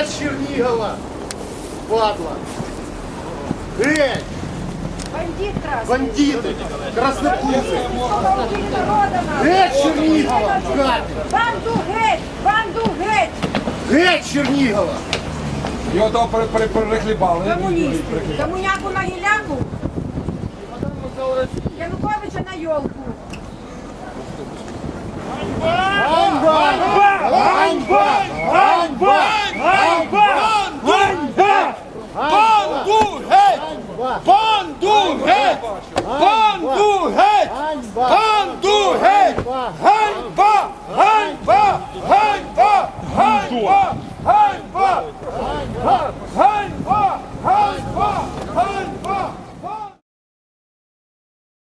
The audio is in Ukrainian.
Геть з Чернігова, падла. Геть, Бандит красный. бандити, краснопузы. Геть Чернігова, гати. Банду геть! Банду геть! Геть Чернігова. Його того пере- пере- перехлібали. Комуністи! Комуняку на гіляку! Януковича на йолку! Ганьба! Ганьба! Ганьба! Банду геть! Банду геть! Банду геть! Ганьба! Ганьба! Ганьба! Ганьба! Ганьба! Ганьба!